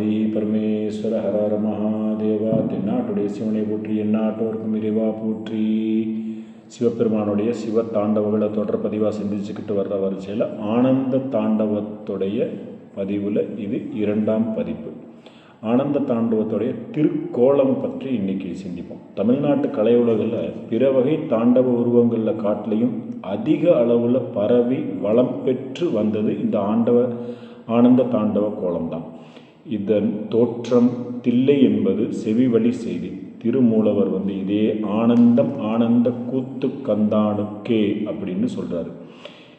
ஆதி பரமேஸ்வர ஹரஹர மகாதேவா தென்னாட்டுடைய சிவனை போற்றி எந்நாட்டோருக்கும் இறைவா போற்றி. சிவபெருமானுடைய சிவ தாண்டவங்களை தொடர் பதிவாக சிந்திச்சுக்கிட்டு வர்ற வரிசையில் ஆனந்த தாண்டவத்துடைய பதிவில் இது இரண்டாம் பதிப்பு. ஆனந்த தாண்டவத்துடைய திருக்கோலம் பற்றி இன்னைக்கு சிந்திப்போம். தமிழ்நாட்டு கலையுலகில் பிற வகை தாண்டவ உருவங்களில் காட்டிலையும் அதிக அளவில் பரவி வளம் பெற்று வந்தது இந்த ஆண்டவ ஆனந்த தாண்டவ கோலம்தான். இதன் தோற்றம் தில்லை என்பது செவிவழி செய்தி. திருமூலவர் வந்து இதே ஆனந்தம் ஆனந்த கூத்து கந்தானுக்கே அப்படின்னு சொல்கிறாரு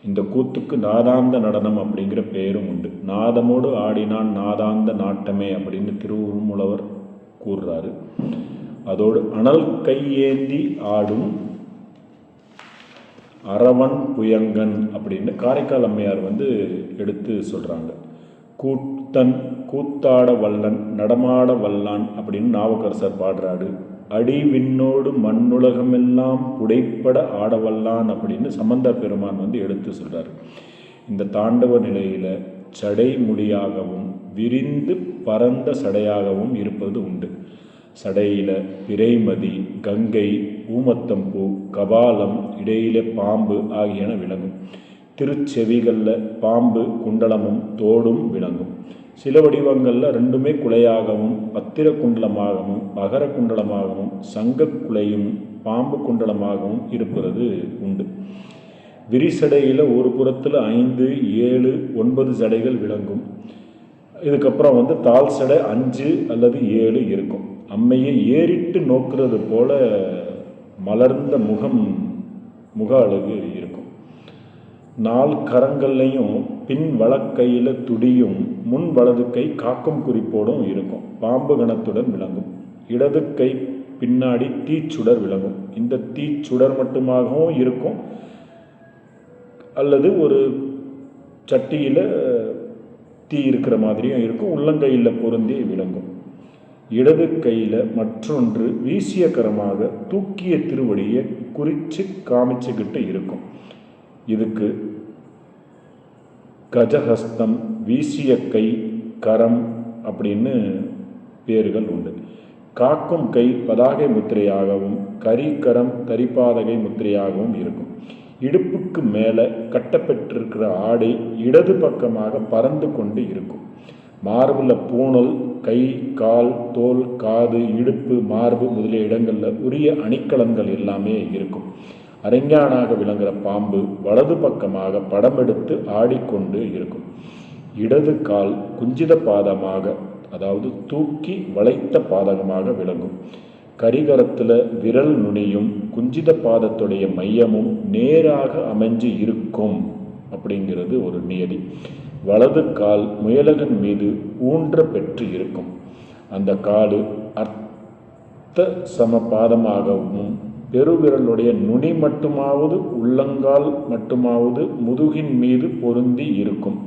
இந்த கூத்துக்கு நாதாந்த நடனம் அப்படிங்கிற பெயரும் உண்டு. நாதமோடு ஆடினான் நாதாந்த நாட்டமே அப்படின்னு திருமூலவர் கூறுறாரு. அதோடு அனல் கையேந்தி ஆடும் அரவன் புயங்கன் அப்படின்னு காரைக்கால் அம்மையார் வந்து எடுத்து சொல்கிறாங்க கூத்தன் கூத்தாட வல்லன் நடமாட வல்லான் அப்படின்னு நாவுக்கரசர் பாடுறாரு. அடி விண்ணோடு மண்ணுலகமெல்லாம் புடைப்பட ஆடவல்லான் அப்படின்னு சம்பந்த பெருமான் வந்து எடுத்து சொல்கிறார் இந்த தாண்டவ நிலையில் சடை முடியாகவும் விரிந்து பரந்த சடையாகவும் இருப்பது உண்டு. சடையில் பிறைமதி கங்கை ஊமத்தம்பூ கபாலம் இடையில பாம்பு ஆகியன விளங்கும். திருச்செவிகளில் பாம்பு குண்டலமும் தோடும் விளங்கும். சில வடிவங்களில் ரெண்டுமே குலையாகவும் பத்திர குண்டலமாகவும் மகர குண்டலமாகவும் சங்க குலையும் பாம்பு குண்டலமாகவும் இருப்பது உண்டு. விரிசடையில் ஒரு புறத்தில் ஐந்து ஏழு ஒன்பது சடைகள் விளங்கும். இதுக்கப்புறம் வந்து தால் சடை அஞ்சு அல்லது ஏழு இருக்கும். அம்மையை ஏறிட்டு நோக்குறது போல மலர்ந்த முகம் முக அழகு இருக்கும். நால் கரங்கள்லையும் பின் வலக்கையில் துடியும் முன் வலது கை காக்கும் குறிப்போடும் இருக்கும். பாம்பு கணத்துடன் விளங்கும். இடது கை பின்னாடி தீச்சுடர் விளங்கும். இந்த தீச்சுடர் மட்டுமாகவும் இருக்கும். அல்லது ஒரு சட்டியில் தீ இருக்கிற மாதிரியும் இருக்கும். உள்ளங்கையில் பொருந்தி விளங்கும். இடது கையில் மற்றொன்று வீசிய கரமாக தூக்கிய திருவடியை குறித்து காமிச்சுக்கிட்டு இருக்கும். இதுக்கு கஜஹஸ்தம் வீசிய கை கரம் அப்படின்னு பேர்கள் உண்டு. காக்கும் கை பதாகை முத்திரையாகவும் கரிகரம் தரிப்பாதகை முத்திரையாகவும் இருக்கும். இடுப்புக்கு மேலே கட்டப்பட்டிருக்கிற ஆடை இடது பக்கமாக பறந்து கொண்டு இருக்கும். மார்பில் பூணல் கை கால் தோல் காது இடுப்பு மார்பு முதலிய இடங்களில் உரிய அணிக்கலன்கள் எல்லாமே இருக்கும். அரஞ்ஞானாக விளங்குற பாம்பு வலது பக்கமாக படம் எடுத்து ஆடிக்கொண்டு இருக்கும். இடது கால் குஞ்சித பாதமாக அதாவது தூக்கி வளைத்த பாதகமாக விளங்கும். கரிகரத்தில் விரல் நுனியும் குஞ்சித பாதத்துடைய மையமும் நேராக அமைஞ்சு இருக்கும் அப்படிங்கிறது ஒரு நியதி. வலது கால் முயலகன் மீது ஊன்ற பெற்று இருக்கும். அந்த காலு அர்த்த சம பாதமாகவும் பெருவிரலுடைய நுனி மட்டுமாவது உள்ளங்கால் மட்டுமாவது முதுகின் மீது பொருந்தி இருக்கும்.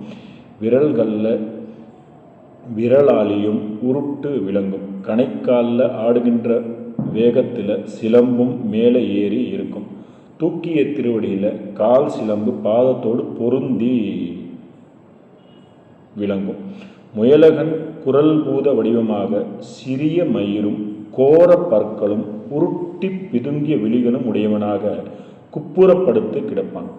விரல்களில் விரலாளியும் உருட்டு விளங்கும். கணைக்காலில் ஆடுகின்ற வேகத்தில் சிலம்பும் மேலே ஏறி இருக்கும். தூக்கிய திருவடியில் கால் சிலம்பு பாதத்தோடு பொருந்தி விளங்கும். முயலகன் குரல் பூத வடிவமாக சிறிய மயிரும் கோர பற்களும் உருட்டு பிதுங்கிய விழிகளும் உடையவனாக குப்புறப்படுத்து கிடப்பான்.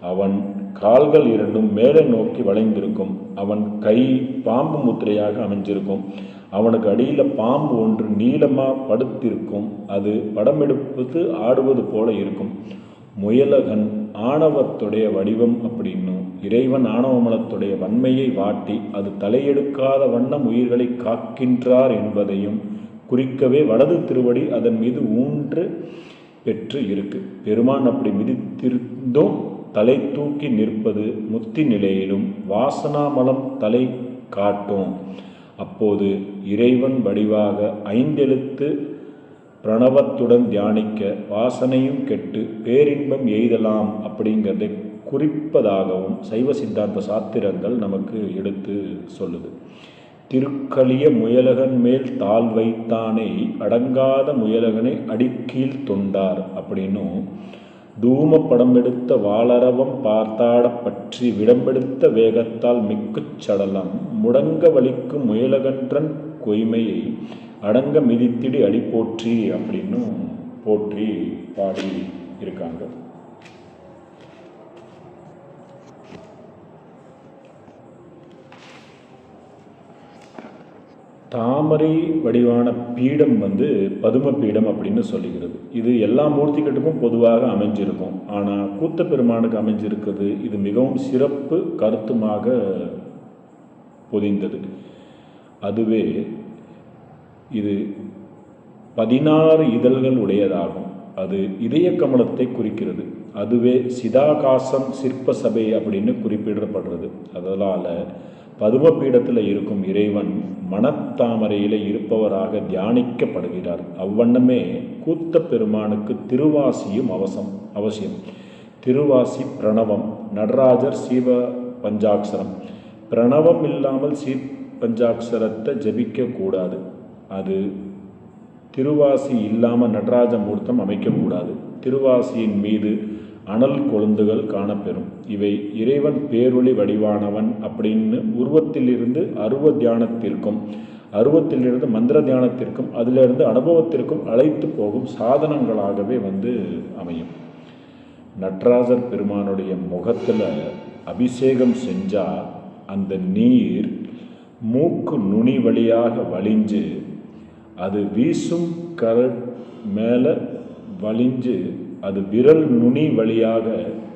அவன் கால்கள் இரண்டும் மேலே நோக்கி வளைந்திருக்கும். அவன் கை பாம்பு முத்திரையாக அமைஞ்சிருக்கும். அவனுக்கு அடியில் பாம்பு ஒன்று நீளமாக படுத்திருக்கும். அது படம் எடுப்பது ஆடுவது போல இருக்கும். முயலகன் ஆணவத்துடைய வடிவம் அப்படின்னும் இறைவன் ஆணவமலத்துடைய வன்மையை வாட்டி அது தலையெடுக்காத வண்ணம் உயிர்களை காக்கின்றார் என்பதையும் குறிக்கவே வலது திருவடி அதன் மீது ஊன்று பெற்று இருக்கு. பெருமான் அப்படி மிதித்திருந்தும் தலை தூக்கி நிற்பது முத்தி நிலையிலும் வாசனாமலம் தலை காட்டும். அப்போது இறைவன் வடிவாக ஐந்தெழுத்து பிரணவத்துடன் தியானிக்க வாசனையும் கெட்டு பேரின்பம் எய்தலாம் அப்படிங்கிறதை குறிப்பதாகவும் சைவ சித்தாந்த சாத்திரங்கள் நமக்கு எடுத்து சொல்லுது. திருக்களிய முயலகன் மேல் தாழ் வைத்தானே அடங்காத முயலகனை அடிக்கீழ் தொண்டார் அப்படின்னும் தூம படமெடுத்த வாளரவம் பார்த்தாட பற்றி விடம்பெடுத்த வேகத்தால் மிக்குச் சடலம். முடங்க வலிக்கும் முயலகன்றன் கொய்மையை அடங்க மிதித்திடி அடி போற்றி அப்படின்னு போற்றி பாடி இருக்காங்க. தாமரை வடிவான பீடம் வந்து பதும பீடம் அப்படின்னு சொல்லுகிறது இது எல்லா மூர்த்திகளுக்கும் பொதுவாக அமைஞ்சிருக்கும். ஆனால் கூத்த பெருமானுக்கு அமைஞ்சிருக்கிறது இது மிகவும் சிறப்பு கருத்துமாக பொதிந்தது. அதுவே இது பதினாறு இதழ்கள் உடையதாகும். அது இதய கமலத்தை குறிக்கிறது. அதுவே சிதாகாசம் சிற்ப சபை அப்படின்னு குறிப்பிடப்படுறது. அதனால் பதும பீடத்தில் இருக்கும் இறைவன் மனத்தாமரையில் இருப்பவராக தியானிக்கப்படுகிறார். அவ்வண்ணமே கூத்த பெருமானுக்கு திருவாசியும் அவசம் அவசியம். திருவாசி பிரணவம் நடராஜர் சீவ பஞ்சாட்சரம். பிரணவம் இல்லாமல் சீ பஞ்சாட்சரத்தை ஜபிக்கக்கூடாது அது திருவாசி இல்லாமல் நடராஜ மூர்த்தம் அமைக்கக்கூடாது திருவாசியின் மீது அனல் கொழுந்துகள் காணப்பெறும். இவை இறைவன் பேரொளி வடிவானவன் அப்படின்னு உருவத்திலிருந்து அருவ தியானத்திற்கும் அருவத்திலிருந்து மந்திர தியானத்திற்கும் அதிலிருந்து அனுபவத்திற்கும் அழைத்து போகும் சாதனங்களாகவே வந்து அமையும். நட்ராஜர் பெருமானுடைய முகத்தில் அபிஷேகம் செஞ்சால் அந்த நீர் மூக்கு நுனி வழியாக வலிஞ்சு அது வீசும் கரட் மேலே வலிஞ்சு அது விரல் நுனி வழியாக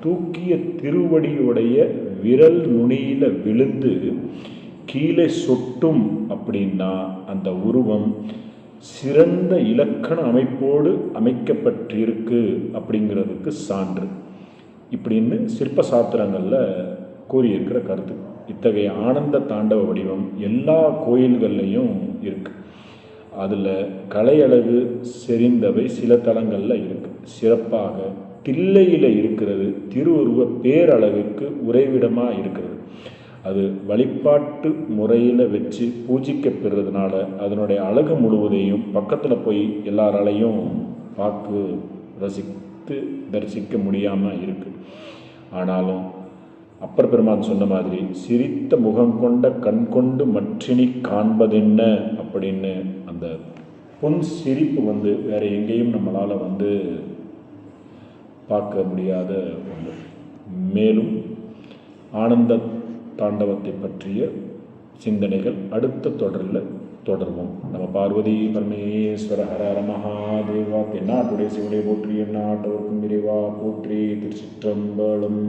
தூக்கிய திருவடியுடைய விரல் நுனியில் விழுந்து கீழே சொட்டும் அப்படின்னா அந்த உருவம் சிறந்த இலக்கண அமைப்போடு அமைக்கப்பட்டிருக்கு அப்படிங்கிறதுக்கு சான்று. இப்படின்னு சிற்ப சாத்திரங்களில் கூறியிருக்கிற கருத்து. இத்தகைய ஆனந்த தாண்டவ வடிவம் எல்லா கோயில்கள்லையும் இருக்குது அதில் கலையழகு செறிந்தவை சில தலங்களில் இருக்குது சிறப்பாக தில்லையில் இருக்கிறது திருவுருவ பேரழகுக்கு உறைவிடமாக இருக்கிறது. அது வழிபாட்டு முறையில் வச்சு பூஜிக்கப்படுறதுனால அதனுடைய அழகு முழுவதையும் பக்கத்தில் போய் எல்லாராலையும் பார்த்து ரசித்து தரிசிக்க முடியாமல் இருக்குது ஆனாலும் அப்பர் பெருமான் சொன்ன மாதிரி சிரித்த முகம் கொண்ட கண் கொண்டு மற்றினி காண்பதென்ன? அப்படின்னு அந்த பொன் சிரிப்பு வந்து வேறு எங்கேயும் நம்மளால் வந்து பார்க்க முடியாத ஒன்று. மேலும் ஆனந்த தாண்டவத்தை பற்றிய சிந்தனைகள் அடுத்த தொடரில் தொடர்வோம். நம்ம பார்வதி பரமேஸ்வர ஹர மகாதேவா தென்னாட்டுடைய சிவனை போற்றி எந்நாட்டவர்க்கும் விரைவா போற்றி திருச்சிற்றம்பலம்.